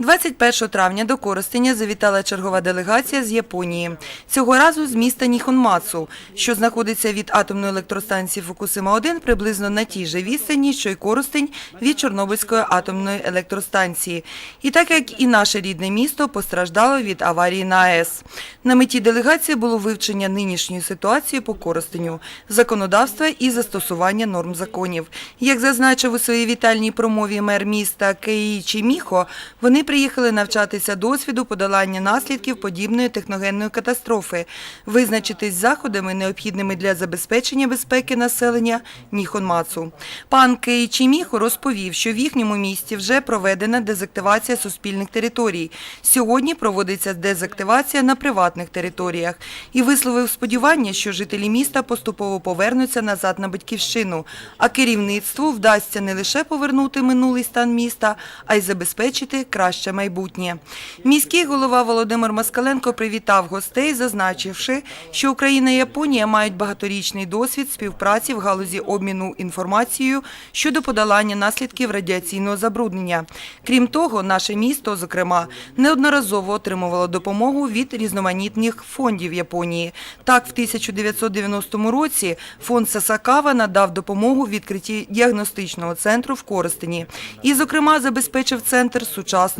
21 травня до Коростеня завітала чергова делегація з Японії. Цього разу з міста Ніхонмацу, що знаходиться від атомної електростанції Фукусима-1 приблизно на тій же відстані, що й Коростень від Чорнобильської атомної електростанції. І так як і наше рідне місто постраждало від аварії на АЕС. На меті делегації було вивчення нинішньої ситуації по Коростеню, законодавства і застосування норм законів. Як зазначив у своїй вітальній промові мер міста Кеїчі Міхо, вони приїхали навчатися досвіду подолання наслідків подібної техногенної катастрофи, визначитись заходами, необхідними для забезпечення безпеки населення Ніхонмацу. Пан Кеїчі Міхо розповів, що в їхньому місті вже проведена дезактивація суспільних територій. Сьогодні проводиться дезактивація на приватних територіях і висловив сподівання, що жителі міста поступово повернуться назад на батьківщину, а керівництву вдасться не лише повернути минулий стан міста, а й забезпечити краще майбутнє. Міський голова Володимир Москаленко привітав гостей, зазначивши, що Україна і Японія мають багаторічний досвід співпраці в галузі обміну інформацією щодо подолання наслідків радіаційного забруднення. Крім того, наше місто, зокрема, неодноразово отримувало допомогу від різноманітних фондів Японії. Так, в 1990 році фонд Сасакава надав допомогу відкритті діагностичного центру в Коростені і, зокрема, забезпечив центр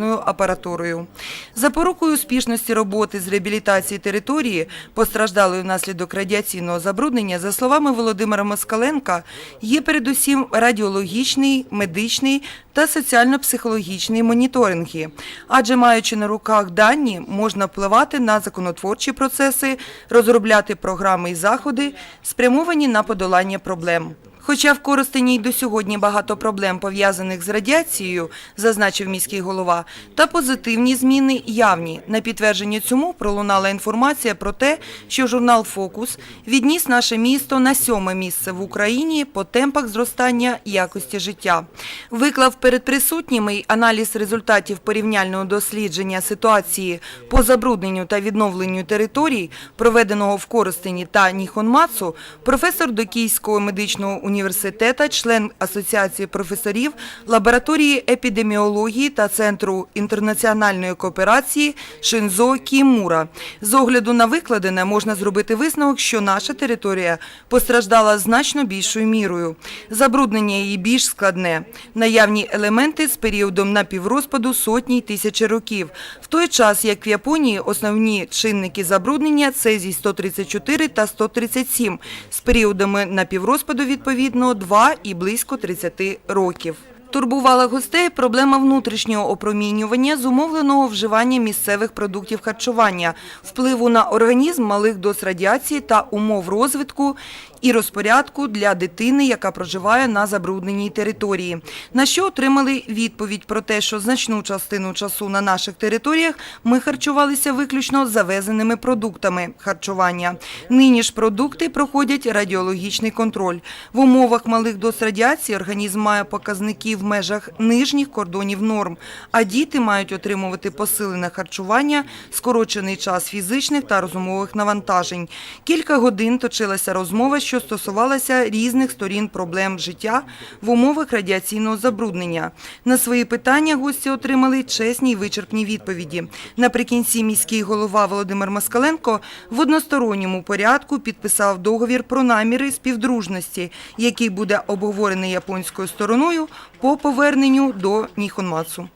сучасною апаратурою. Запорукою успішності роботи з реабілітації території, постраждалої внаслідок радіаційного забруднення, за словами Володимира Москаленка, є передусім радіологічний, медичний та соціально-психологічний моніторинги. Адже маючи на руках дані, можна впливати на законотворчі процеси, розробляти програми і заходи, спрямовані на подолання проблем. Хоча в Коростені й до сьогодні багато проблем пов'язаних з радіацією, зазначив міський голова, та позитивні зміни явні. На підтвердження цьому пролунала інформація про те, що журнал Фокус відніс наше місто на сьоме місце в Україні по темпах зростання якості життя. Виклав перед присутніми й аналіз результатів порівняльного дослідження ситуації по забрудненню та відновленню територій, проведеного в Коростені та Ніхонмацу, професор Докійського медичного університету, член Асоціації професорів лабораторії епідеміології та Центру інтернаціональної кооперації Шинзо Кімура. З огляду на викладене можна зробити висновок, що наша територія постраждала значно більшою мірою. Забруднення її більш складне. Наявні елементи з періодом напіврозпаду сотні й тисячі років. В той час, як в Японії основні чинники забруднення – цезій 134 та 137, з періодами напіврозпаду відповідно 2 і близько 30 років. Турбувала гостей проблема внутрішнього опромінювання, зумовленого вживання місцевих продуктів харчування, впливу на організм малих доз радіації та умов розвитку і розпорядку для дитини, яка проживає на забрудненій території. На що отримали відповідь про те, що значну частину часу на наших територіях ми харчувалися виключно завезеними продуктами харчування. Нині ж продукти проходять радіологічний контроль. В умовах малих доз радіації організм має показники в межах нижніх кордонів норм, а діти мають отримувати посилене харчування, скорочений час фізичних та розумових навантажень. Кілька годин точилася розмова, що стосувалася різних сторін проблем життя в умовах радіаційного забруднення. На свої питання гості отримали чесні й вичерпні відповіді. Наприкінці міський голова Володимир Москаленко в односторонньому порядку підписав договір про наміри співдружності, який буде обговорений японською стороною по поверненню до Ніхонмацу.